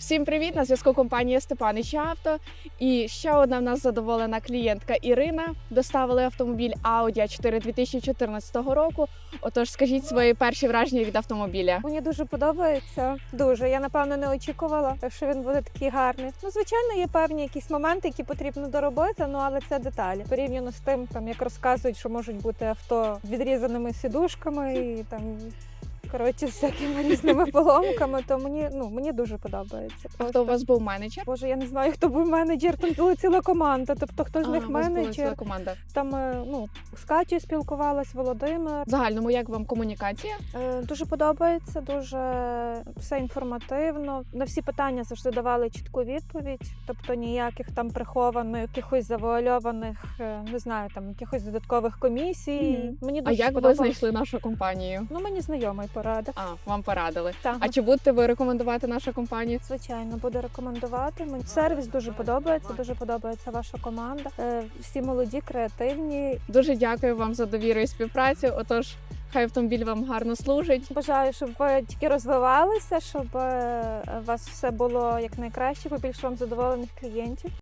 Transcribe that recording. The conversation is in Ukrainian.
Всім привіт! На зв'язку компанія Степанич Авто. І ще одна в нас задоволена клієнтка Ірина. Доставили автомобіль Audi A4 2014 року. Отож, скажіть свої перші враження від автомобіля. Мені дуже подобається. Дуже. Я напевно не очікувала, що він буде такий гарний. Ну, звичайно, є певні якісь моменти, які потрібно доробити, ну але це деталі. Порівняно з тим, там як розказують, що можуть бути авто відрізаними сідушками і там. Коротше, з всякими різними поломками, то мені ну мені дуже подобається. А хто у вас був менеджер? Боже, я не знаю, хто був менеджер, там була ціла команда. Тобто, хто з А, них у вас була ціла менеджер, команда. там е, ну з Катю спілкувалась, Володимир. В загальному, як вам комунікація? Е, Дуже подобається, дуже все інформативно. На всі питання завжди давали чітку відповідь, тобто ніяких там прихованих, якихось завуальованих, е, не знаю, там якихось додаткових комісій. Мгм. Мені А дуже як ви сподобалось. знайшли нашу компанію? Ну мені знайомий порадив. А, вам порадили. Так. А чи будете ви рекомендувати нашу компанію? Звичайно, буду рекомендувати. Мені сервіс дуже подобається. Дуже подобається ваша команда. Е, Всі молоді, креативні. Дуже дякую вам за довіру і співпрацю. Отож, хай автомобіль вам гарно служить. Бажаю, щоб ви тільки розвивалися, щоб е, у вас все було як найкраще, побільше вам задоволених клієнтів.